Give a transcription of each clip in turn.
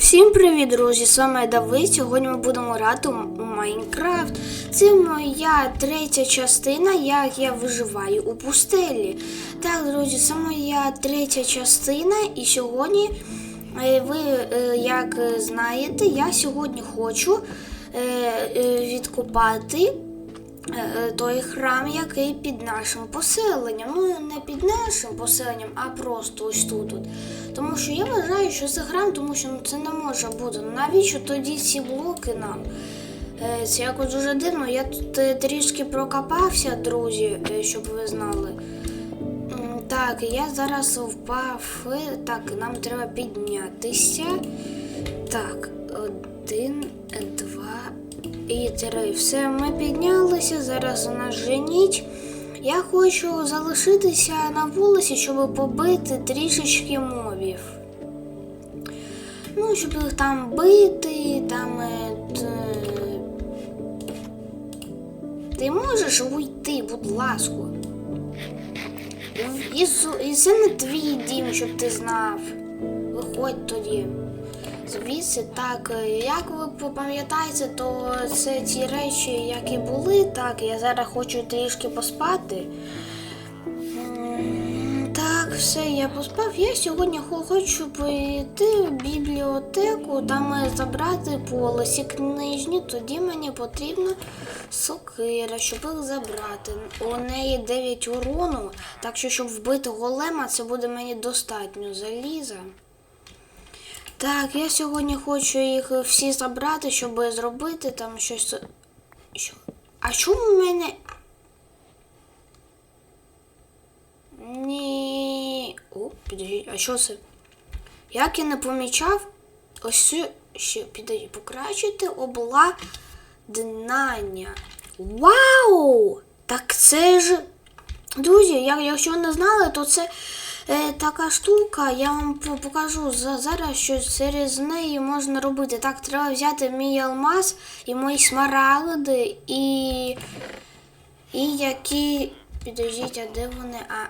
Всім привіт, друзі! З вами Давид. Сьогодні ми будемо грати у Майнкрафт. Це моя третя частина, як я виживаю у пустелі. Так, друзі, це моя третя частина, і сьогодні е, ви, е, як знаєте, я сьогодні хочу е, відкопати той храм, який під нашим поселенням. Ну, не під нашим поселенням, а просто ось тут. от. Тому що я вважаю, що це храм, тому що ну, це не може бути. Ну, Навіщо тоді ці блоки нам? Е, Це якось дуже дивно. Я тут е, трішки прокопався, друзі, е, щоб ви знали. Так, я зараз впав. е, Так, нам треба піднятися. Так, один, два і три. Все, ми піднялися. Зараз у нас же ніч. Я хочу залишитися на вулиці, щоб побити трішечки мобів. Ну, щоб їх там бити, там. е, Ти можеш уйти, будь ласка. І це не твій дім, щоб ти знав. Виходь тоді. Звідси так, е, як ви пам'ятаєте, то це ті речі, які були, так, я зараз хочу трішки поспати. Так, все, я поспав. Я сьогодні хочу пойти в бібліотеку, там е, забрати полосі книжні, тоді мені потрібна сокира, щоб їх забрати. У неї 9 урону, так що, щоб вбити голема, це буде мені достатньо заліза. Так, я сьогодні хочу їх всі забрати, щоб зробити там щось. Що? А що в мене. Ні. О, підождіть, а що це? Як я не помічав, ось ще підождіть, покращити обладнання. Вау! Так це ж. Друзі, якщо не знали, то це така штука, я вам покажу за, зараз, що через неї можна робити. Так, треба взяти мій алмаз і мої смарагди і. І які. Підождіть, а де вони? А.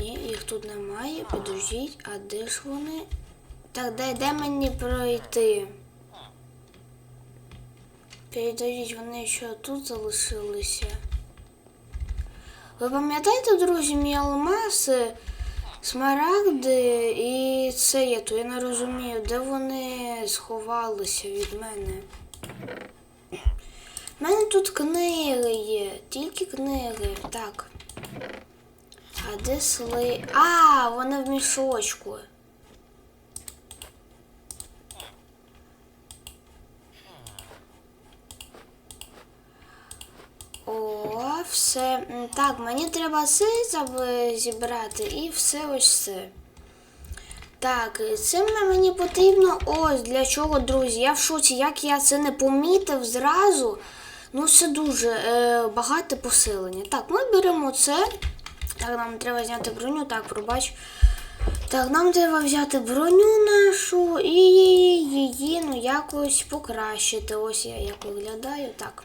Ні, їх тут немає. Підождіть, а де ж вони? Так, де, де мені пройти? Підождіть, вони що тут залишилися? Ви пам'ятаєте, друзі, мій алмаз, е, смарагди і це є, то я не розумію, де вони сховалися від мене. У мене тут книги є, тільки книги. Так. А де сли. А, вони в мішочку. О, все. Так, мені треба це зібрати і все ось це. Так, і це мені потрібно ось для чого, друзі. Я в шоці, як я це не помітив зразу. Ну, це дуже е, багате посилення. Так, ми беремо це. Так, нам треба зняти броню, так, пробач. Так, нам треба взяти броню нашу і її ну, якось покращити. Ось я як виглядаю. Так.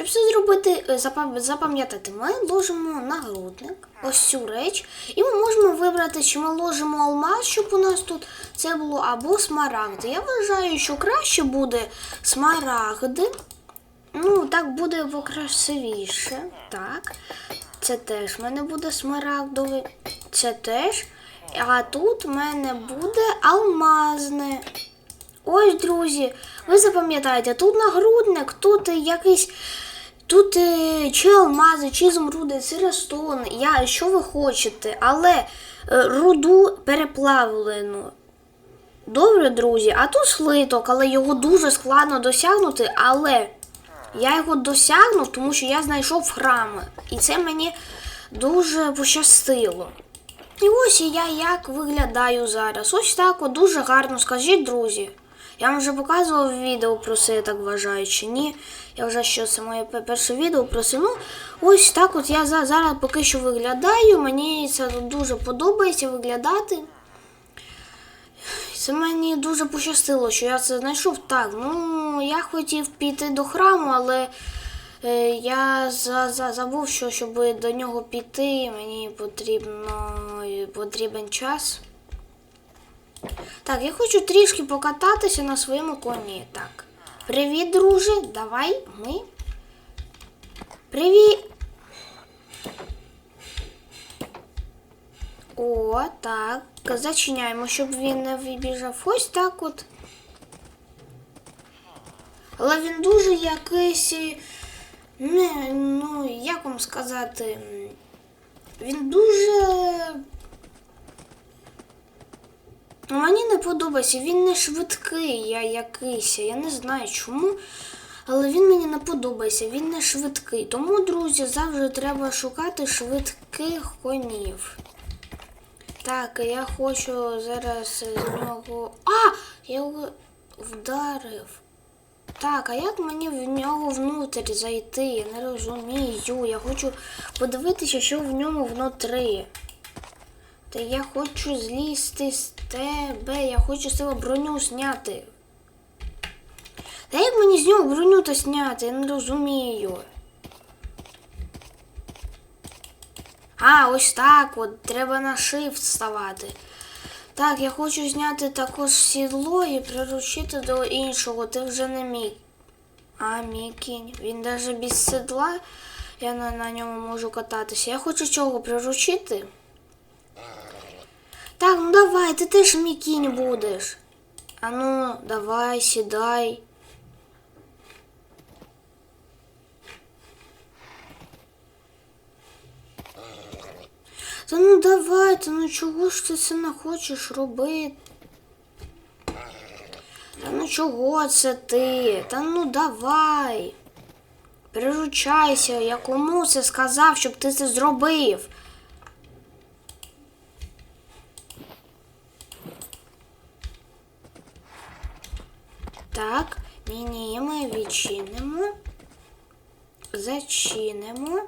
Щоб це зробити, е, запам'ятати, ми ложимо нагрудник, ось цю реч, і ми можемо вибрати, чи ми ложимо алмаз, щоб у нас тут це було, або смарагди. Я вважаю, що краще буде смарагди. Ну, так буде покрасивіше. Так. Це теж в мене буде смарагдовий. Це теж. А тут в мене буде алмазне. Ось, друзі, ви запам'ятаєте, тут нагрудник, тут якийсь. Тут е, чи алмази, чи змруди, чи рестон, я, що ви хочете, але е, руду переплавлену. Добре, друзі, а тут слиток, але його дуже складно досягнути, але я його досягнув, тому що я знайшов храми. І це мені дуже пощастило. І ось я як виглядаю зараз. Ось так от дуже гарно. Скажіть, друзі. Я вам вже показував відео про це, я так вважаю, чи ні. Я вже що це моє перше відео про це. Ну, ось так от я зараз поки що виглядаю. Мені це дуже подобається виглядати. Це мені дуже пощастило, що я це знайшов. Так, ну я хотів піти до храму, але е, я за, за, забув, що щоб до нього піти, мені потрібно потрібен час. Так, я хочу трішки покататися на своєму коні. Так. Привіт, друже. Давай ми. Привіт. О, так. Зачиняємо, щоб він не вибіжав. Ось так от. Але він дуже якийсь. Не, ну, як вам сказати. Він дуже. Мені не подобається, він не швидкий, я якийсь. Я не знаю чому. Але він мені не подобається, він не швидкий. Тому, друзі, завжди треба шукати швидких конів. Так, я хочу зараз з нього. А! Я його вдарив. Так, а як мені в нього внутрі зайти? Я не розумію. Я хочу подивитися, що в ньому внутрі. Та я хочу злізти з тебе, я хочу з тебе броню зняти. Та як мені з нього броню то зняти? Я не розумію. А, ось так от. Треба на shift ставати. Так, я хочу зняти також сідло і приручити до іншого. Ти вже не мій. А, мій кінь. Він навіть без седла. Я на, на ньому можу кататися. Я хочу чого приручити. Так, ну давай, ти теж мій кінь будеш. А ну, давай, сідай. Та ну давай, та ну чого ж ти це не хочеш робити? Та ну чого це ти? Та ну давай. Приручайся, я кому це сказав, щоб ти це зробив. Так, ні, ми відчинимо. Зачинимо.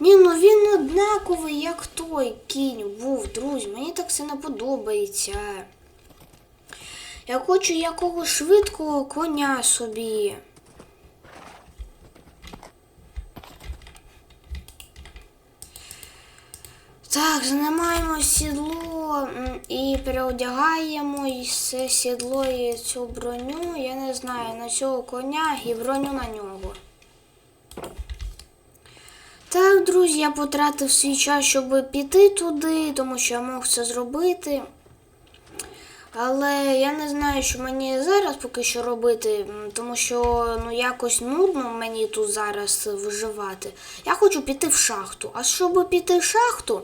Ні, ну він однаковий, як той кінь був, друзі. Мені так це не подобається. Я хочу якогось швидкого коня собі. Так, знімаємо сідло і переодягаємо і це сідло і цю броню, я не знаю, на цього коня і броню на нього. Так, друзі, я потратив свій час, щоб піти туди, тому що я мог це зробити. Але я не знаю, що мені зараз поки що робити, тому що ну якось нудно мені тут зараз виживати. Я хочу піти в шахту. А щоб піти в шахту,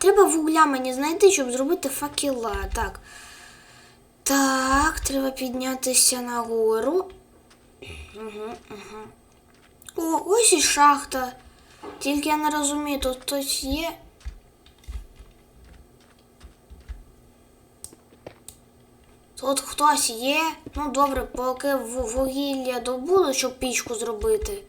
треба вугля мені знайти, щоб зробити факела. Так. Так, треба піднятися нагору. Угу, угу. О, ось і шахта. Тільки я не розумію, тут хтось є. Тут хтось є. Ну добре, поки вугілля добуду, щоб пічку зробити.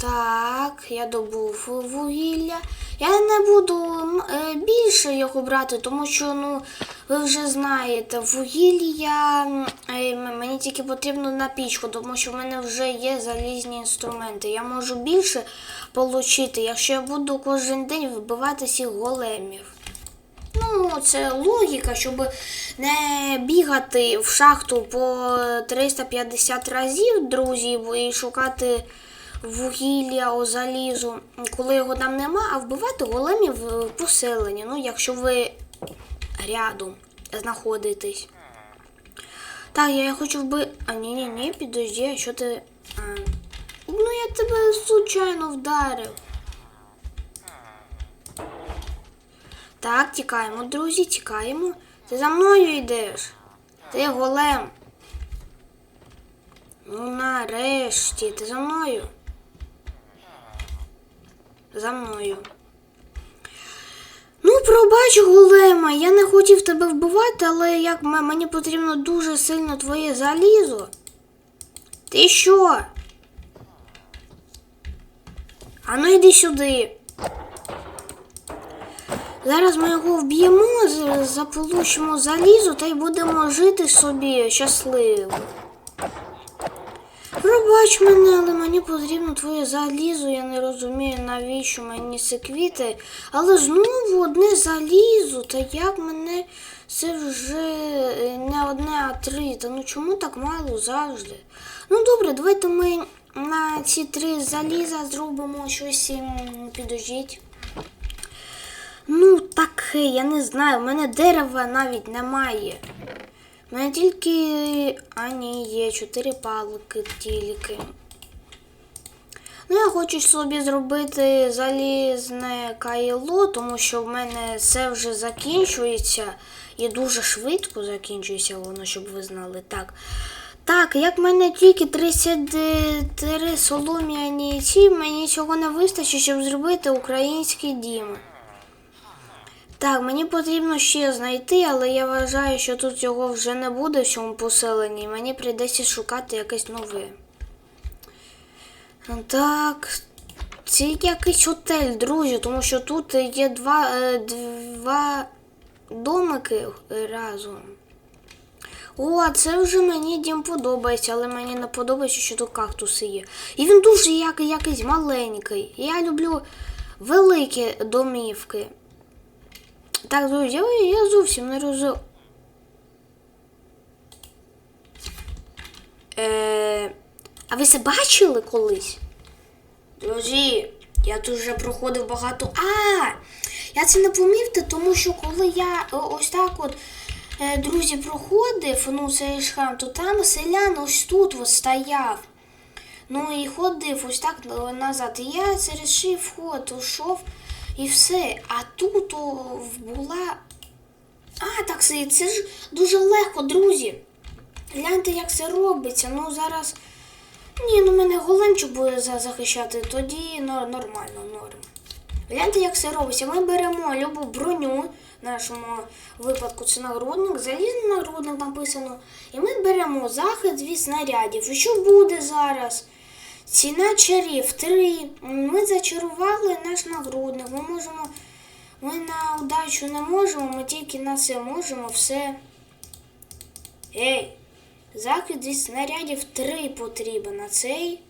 Так, я добув вугілля. Я не буду е, більше його брати, тому що, ну, ви вже знаєте, вугілля е, мені тільки потрібно на пічку, тому що в мене вже є залізні інструменти. Я можу більше отримати, якщо я буду кожен день вбивати всіх големів. Ну, це логіка, щоб не бігати в шахту по 350 разів, друзі, і шукати вугілля о залізу, коли його там нема, а вбивати големів в поселенні. Ну, якщо ви рядом знаходитесь. Так, я хочу вби... А ні, ні, ні, підожди, а що ти. А... Ну, я тебе случайно вдарив. Так, тікаємо, друзі, тікаємо. Ти за мною йдеш. Ти голем. Ну нарешті, ти за мною. За мною. Ну, пробач, голема, я не хотів тебе вбивати, але як мені потрібно дуже сильно твоє залізо. Ти що? А ну йди сюди. Зараз ми його вб'ємо, заполучимо залізо та й будемо жити собі щасливо. Пробач, мене, але мені потрібно твоє залізо. Я не розумію, навіщо мені ці квіти. Але знову одне залізо. Та як мене це вже е, не одне, а три. Та ну чому так мало завжди? Ну добре, давайте ми на ці три заліза зробимо щось підождіть. Ну, таке, я не знаю, в мене дерева навіть немає. У мене тільки. А ні, є чотири палки тільки. Ну, я хочу собі зробити залізне кайло, тому що в мене все вже закінчується. І дуже швидко закінчується воно, щоб ви знали. Так. Так, як в мене тільки 33 солом'яні ці, мені цього не вистачить, щоб зробити український дім. Так, мені потрібно ще знайти, але я вважаю, що тут цього вже не буде в цьому поселенні. Мені прийдеться шукати якесь нове. Так. Це якийсь готель, друзі, тому що тут є два, е, два домики разом. О, це вже мені дім подобається, але мені не подобається, що тут кактуси є. І він дуже як, якийсь маленький. Я люблю великі домівки. Так, друзі, я, зовсім не розумію. Е, а ви це бачили колись? Друзі, я тут вже проходив багато. А! Я це не помітив, тому що коли я ось так от, е, друзі, проходив, ну, цей храм, то там селян ось тут от стояв. Ну і ходив ось так назад. І я через ший вход йшов і все. А тут о, була. А, так це, це ж дуже легко, друзі. Гляньте, як це робиться. Ну зараз. Ні, ну мене големчик буде захищати, тоді нормально, норм. Гляньте, як це робиться. Ми беремо любу броню, в нашому випадку це нагрудник, залізний нагрудник написано. І ми беремо захист від снарядів. І що буде зараз? Ціна чарів 3. Ми зачарували наш нагрудник. Ми можемо. Ми на удачу не можемо, ми тільки на це можемо все. Ей, захист від снарядів 3 потрібен, а цей.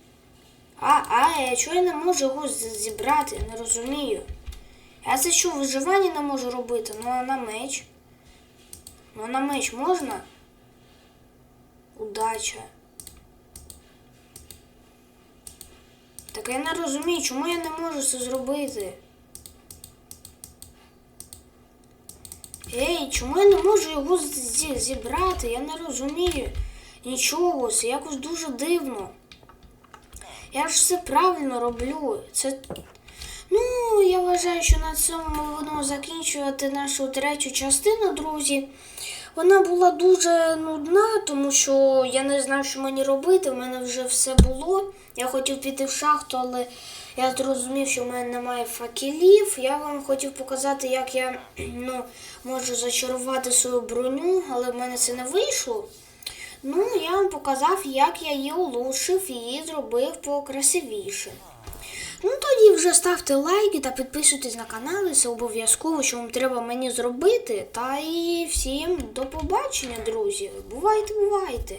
А, а, я чого я не можу його зібрати, не розумію. Я це що, виживання не можу робити? Ну а на меч. Ну на меч можна? Удача. Так я не розумію, чому я не можу це зробити. Ей, чому я не можу його зібрати? Я не розумію. Нічого, це якось дуже дивно. Я ж все правильно роблю. Це. Ну, я вважаю, що на цьому ми будемо закінчувати нашу третю частину, друзі. Вона була дуже нудна, тому що я не знав, що мені робити. У мене вже все було. Я хотів піти в шахту, але я зрозумів, що в мене немає факелів. Я вам хотів показати, як я ну, можу зачарувати свою броню, але в мене це не вийшло. Ну, я вам показав, як я її улучшив і її зробив покрасивіше. Ну тоді вже ставте лайки та підписуйтесь на канал, це обов'язково, що вам треба мені зробити. Та і всім до побачення, друзі. Бувайте, бувайте!